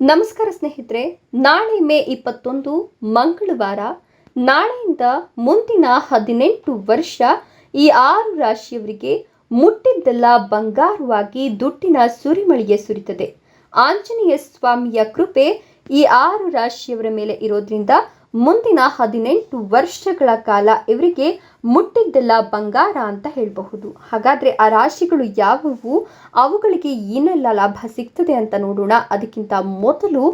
ನಮಸ್ಕಾರ ಸ್ನೇಹಿತರೆ, ನಾಳೆ ಮೇ ಇಪ್ಪತ್ತೊಂದು, ಮಂಗಳವಾರ, ನಾಳೆಯಿಂದ ಮುಂದಿನ ಹದಿನೆಂಟು ವರ್ಷ ಈ ಆರು ರಾಶಿಯವರಿಗೆ ಮುಟ್ಟಿದ್ದೆಲ್ಲ ಬಂಗಾರವಾಗಿ ದುಡ್ಡಿನ ಸುರಿಮಳಿಗೆ ಸುರಿತದೆ. ಆಂಜನೇಯ ಸ್ವಾಮಿಯ ಕೃಪೆ ಈ ಆರು ರಾಶಿಯವರ ಮೇಲೆ ಇರೋದ್ರಿಂದ ಮುಂದಿನ ಹದಿನೆಂಟು ವರ್ಷಗಳ ಕಾಲ ಇವರಿಗೆ ಮುಟ್ಟಿದ್ದೆಲ್ಲ ಬಂಗಾರ ಅಂತ ಹೇಳಬಹುದು. ಹಾಗಾದರೆ ಆ ರಾಶಿಗಳು ಯಾವುವು? ಅವುಗಳಿಗೆ ಏನೆಲ್ಲ ಲಾಭ ಸಿಗ್ತದೆ ಅಂತ ನೋಡೋಣ. ಅದಕ್ಕಿಂತ ಮೊದಲು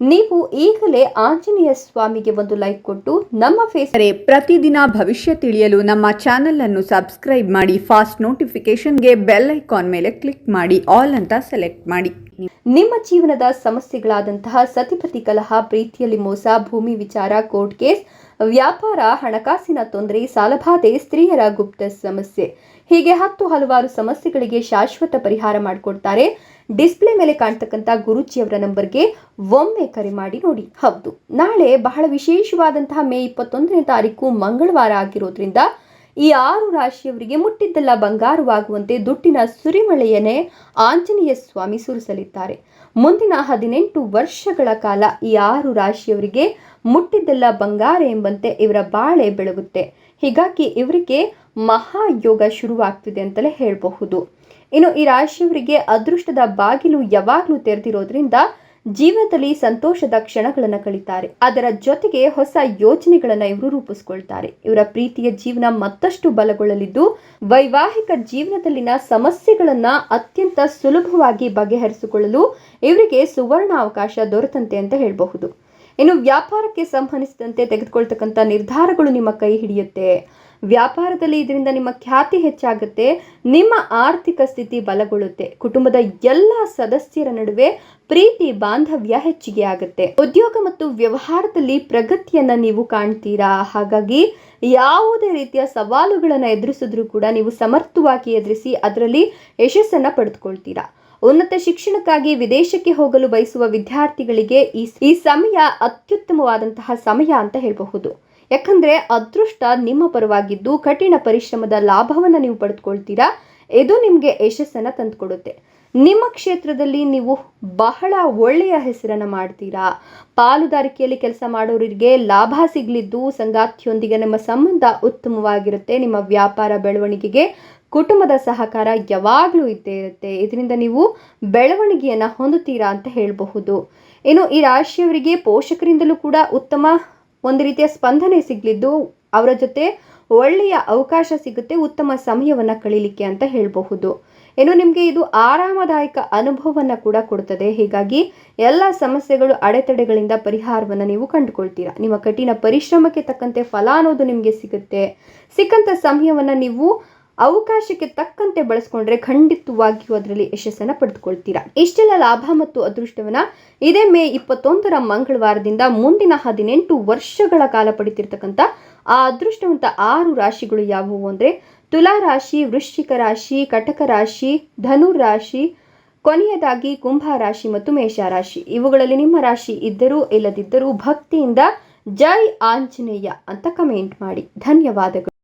ನೀವು ಈಗಲೇ ಆಂಜನೇಯ ಸ್ವಾಮಿಗೆ ಒಂದು ಲೈಕ್ ಕೊಟ್ಟು ನಮ್ಮ ಫೇಸ್ ಪ್ರತಿದಿನ ಭವಿಷ್ಯ ತಿಳಿಯಲು ನಮ್ಮ ಚಾನೆಲ್ ಅನ್ನು ಸಬ್ಸ್ಕ್ರೈಬ್ ಮಾಡಿ ಫಾಸ್ಟ್ ನೋಟಿಫಿಕೇಶನ್ಗೆ ಬೆಲ್ ಐಕಾನ್ ಮೇಲೆ ಕ್ಲಿಕ್ ಮಾಡಿ ಆಲ್ ಅಂತ ಸೆಲೆಕ್ಟ್ ಮಾಡಿ. ನಿಮ್ಮ ಜೀವನದ ಸಮಸ್ಯೆಗಳಾದಂತಹ ಸತಿಪತಿ ಕಲಹ, ಪ್ರೀತಿಯಲ್ಲಿ ಮೋಸ, ಭೂಮಿ ವಿಚಾರ, ಕೋರ್ಟ್ ಕೇಸ್, ವ್ಯಾಪಾರ, ಹಣಕಾಸಿನ ತೊಂದರೆ, ಸಾಲಬಾಧೆ, ಸ್ತ್ರೀಯರ ಗುಪ್ತ ಸಮಸ್ಯೆ. ಹೀಗೆ ಹತ್ತು ಹಲವಾರು ಸಮಸ್ಯೆಗಳಿಗೆ ಶಾಶ್ವತ ಪರಿಹಾರ ಮಾಡಿಕೊಡ್ತಾರೆ. ಡಿಸ್ಪ್ಲೇ ಮೇಲೆ ಕಾಣ್ತಕ್ಕಂಥ ಗುರುಜಿಯವರ ನಂಬರ್ಗೆ ಒಮ್ಮೆ ಕರೆ ಮಾಡಿ ನೋಡಿ. ಹೌದು, ನಾಳೆ ಬಹಳ ವಿಶೇಷವಾದಂತಹ ಮೇ ಇಪ್ಪತ್ತೊಂದನೇ ತಾರೀಕು ಮಂಗಳವಾರ ಆಗಿರೋದ್ರಿಂದ ಈ ಆರು ರಾಶಿಯವರಿಗೆ ಮುಟ್ಟಿದ್ದೆಲ್ಲ ಬಂಗಾರವಾಗುವಂತೆ ದುಡ್ಡಿನ ಸುರಿಮಳೆಯನ್ನೇ ಆಂಜನೇಯ ಸ್ವಾಮಿ ಸುರಿಸಲಿದ್ದಾರೆ. ಮುಂದಿನ ಹದಿನೆಂಟು ವರ್ಷಗಳ ಕಾಲ ಈ ಆರು ರಾಶಿಯವರಿಗೆ ಮುಟ್ಟಿದ್ದೆಲ್ಲ ಬಂಗಾರ ಎಂಬಂತೆ ಇವರ ಬಾಳೆ ಬೆಳಗುತ್ತೆ. ಹೀಗಾಗಿ ಇವರಿಗೆ ಮಹಾಯೋಗ ಶುರುವಾಗ್ತಿದೆ ಅಂತಲೇ ಹೇಳಬಹುದು. ಇನ್ನು ಈ ರಾಶಿಯವರಿಗೆ ಅದೃಷ್ಟದ ಬಾಗಿಲು ಯಾವಾಗಲೂ ತೆರೆದಿರೋದ್ರಿಂದ ಜೀವನದಲ್ಲಿ ಸಂತೋಷದ ಕ್ಷಣಗಳನ್ನು ಕಳೀತಾರೆ. ಅದರ ಜೊತೆಗೆ ಹೊಸ ಯೋಜನೆಗಳನ್ನು ಇವರು ರೂಪಿಸ್ಕೊಳ್ತಾರೆ. ಇವರ ಪ್ರೀತಿಯ ಜೀವನ ಮತ್ತಷ್ಟು ಬಲಗೊಳ್ಳಲಿದ್ದು, ವೈವಾಹಿಕ ಜೀವನದಲ್ಲಿನ ಸಮಸ್ಯೆಗಳನ್ನ ಅತ್ಯಂತ ಸುಲಭವಾಗಿ ಬಗೆಹರಿಸಿಕೊಳ್ಳಲು ಇವರಿಗೆ ಸುವರ್ಣ ಅವಕಾಶ ದೊರೆತಂತೆ ಅಂತ ಹೇಳಬಹುದು. ಇನ್ನು ವ್ಯಾಪಾರಕ್ಕೆ ಸಂಬಂಧಿಸಿದಂತೆ ತೆಗೆದುಕೊಳ್ತಕ್ಕಂಥ ನಿರ್ಧಾರಗಳು ನಿಮ್ಮ ಕೈ ಹಿಡಿಯುತ್ತೆ. ವ್ಯಾಪಾರದಲ್ಲಿ ಇದರಿಂದ ನಿಮ್ಮ ಖ್ಯಾತಿ ಹೆಚ್ಚಾಗುತ್ತೆ, ನಿಮ್ಮ ಆರ್ಥಿಕ ಸ್ಥಿತಿ ಬಲಗೊಳ್ಳುತ್ತೆ. ಕುಟುಂಬದ ಎಲ್ಲ ಸದಸ್ಯರ ನಡುವೆ ಪ್ರೀತಿ, ಬಾಂಧವ್ಯ ಹೆಚ್ಚಿಗೆ ಆಗುತ್ತೆ. ಉದ್ಯೋಗ ಮತ್ತು ವ್ಯವಹಾರದಲ್ಲಿ ಪ್ರಗತಿಯನ್ನ ನೀವು ಕಾಣ್ತೀರಾ? ಹಾಗಾಗಿ ಯಾವುದೇ ರೀತಿಯ ಸವಾಲುಗಳನ್ನು ಎದುರಿಸಿದ್ರೂ ಕೂಡ ನೀವು ಸಮರ್ಥವಾಗಿ ಎದುರಿಸಿ ಅದರಲ್ಲಿ ಯಶಸ್ಸನ್ನ ಪಡೆದುಕೊಳ್ತೀರಾ? ಉನ್ನತ ಶಿಕ್ಷಣಕ್ಕಾಗಿ ವಿದೇಶಕ್ಕೆ ಹೋಗಲು ಬಯಸುವ ವಿದ್ಯಾರ್ಥಿಗಳಿಗೆ ಈ ಸಮಯ ಅತ್ಯುತ್ತಮವಾದಂತಹ ಸಮಯ ಅಂತ ಹೇಳಬಹುದು. ಯಾಕಂದ್ರೆ ಅದೃಷ್ಟ ನಿಮ್ಮ ಪರವಾಗಿದ್ದು ಕಠಿಣ ಪರಿಶ್ರಮದ ಲಾಭವನ್ನು ನೀವು ಪಡೆದುಕೊಳ್ತೀರಾ? ಇದು ನಿಮಗೆ ಯಶಸ್ಸನ್ನು ತಂದುಕೊಡುತ್ತೆ. ನಿಮ್ಮ ಕ್ಷೇತ್ರದಲ್ಲಿ ನೀವು ಬಹಳ ಒಳ್ಳೆಯ ಹೆಸರನ್ನು ಮಾಡ್ತೀರಾ? ಪಾಲುದಾರಿಕೆಯಲ್ಲಿ ಕೆಲಸ ಮಾಡೋರಿಗೆ ಲಾಭ ಸಿಗಲಿದ್ದು ಸಂಗಾತಿಯೊಂದಿಗೆ ನಿಮ್ಮ ಸಂಬಂಧ ಉತ್ತಮವಾಗಿರುತ್ತೆ. ನಿಮ್ಮ ವ್ಯಾಪಾರ ಬೆಳವಣಿಗೆಗೆ ಕುಟುಂಬದ ಸಹಕಾರ ಯಾವಾಗಲೂ ಇದ್ದೇ ಇರುತ್ತೆ. ಇದರಿಂದ ನೀವು ಬೆಳವಣಿಗೆಯನ್ನು ಹೊಂದುತ್ತೀರಾ ಅಂತ ಹೇಳಬಹುದು. ಇನ್ನು ಈ ರಾಶಿಯವರಿಗೆ ಪೋಷಕರಿಂದಲೂ ಕೂಡ ಉತ್ತಮ ಒಂದು ರೀತಿಯ ಸ್ಪಂದನೆ ಸಿಗಲಿದ್ದು ಅವರ ಜೊತೆ ಒಳ್ಳೆಯ ಅವಕಾಶ ಸಿಗುತ್ತೆ, ಉತ್ತಮ ಸಮಯವನ್ನು ಕಳೀಲಿಕ್ಕೆ ಅಂತ ಹೇಳಬಹುದು. ಏನು ನಿಮಗೆ ಇದು ಆರಾಮದಾಯಕ ಅನುಭವವನ್ನು ಕೂಡ ಕೊಡ್ತದೆ. ಹೀಗಾಗಿ ಎಲ್ಲ ಸಮಸ್ಯೆಗಳು, ಅಡೆತಡೆಗಳಿಂದ ಪರಿಹಾರವನ್ನು ನೀವು ಕಂಡುಕೊಳ್ತೀರಾ. ನಿಮ್ಮ ಕಠಿಣ ಪರಿಶ್ರಮಕ್ಕೆ ತಕ್ಕಂತೆ ಫಲ ಅನ್ನೋದು ನಿಮಗೆ ಸಿಗುತ್ತೆ. ಸಿಕ್ಕಂಥ ಸಮಯವನ್ನು ನೀವು ಅವಕಾಶಕ್ಕೆ ತಕ್ಕಂತೆ ಬಳಸ್ಕೊಂಡ್ರೆ ಖಂಡಿತವಾಗಿಯೂ ಅದರಲ್ಲಿ ಯಶಸ್ಸನ್ನು ಪಡೆದುಕೊಳ್ತೀರಾ. ಇಷ್ಟೆಲ್ಲ ಲಾಭ ಮತ್ತು ಅದೃಷ್ಟವನ್ನ ಇದೇ ಮೇ ಇಪ್ಪತ್ತೊಂದರ ಮಂಗಳವಾರದಿಂದ ಮುಂದಿನ ಹದಿನೆಂಟು ವರ್ಷಗಳ ಕಾಲ ಪಡಿತಿರ್ತಕ್ಕಂಥ ಆ ಅದೃಷ್ಟವಂತ ಆರು ರಾಶಿಗಳು ಯಾವುವು ಅಂದರೆ ತುಲಾ ರಾಶಿ, ವೃಶ್ಚಿಕ ರಾಶಿ, ಕಟಕ ರಾಶಿ ಧನು ರಾಶಿ, ಕೊನೆಯದಾಗಿ ಕುಂಭ ರಾಶಿ ಮತ್ತು ಮೇಷ ರಾಶಿ. ಇವುಗಳಲ್ಲಿ ನಿಮ್ಮ ರಾಶಿ ಇದ್ದರೂ ಇಲ್ಲದಿದ್ದರೂ ಭಕ್ತಿಯಿಂದ ಜೈ ಆಂಜನೇಯ ಅಂತ ಕಮೆಂಟ್ ಮಾಡಿ. ಧನ್ಯವಾದಗಳು.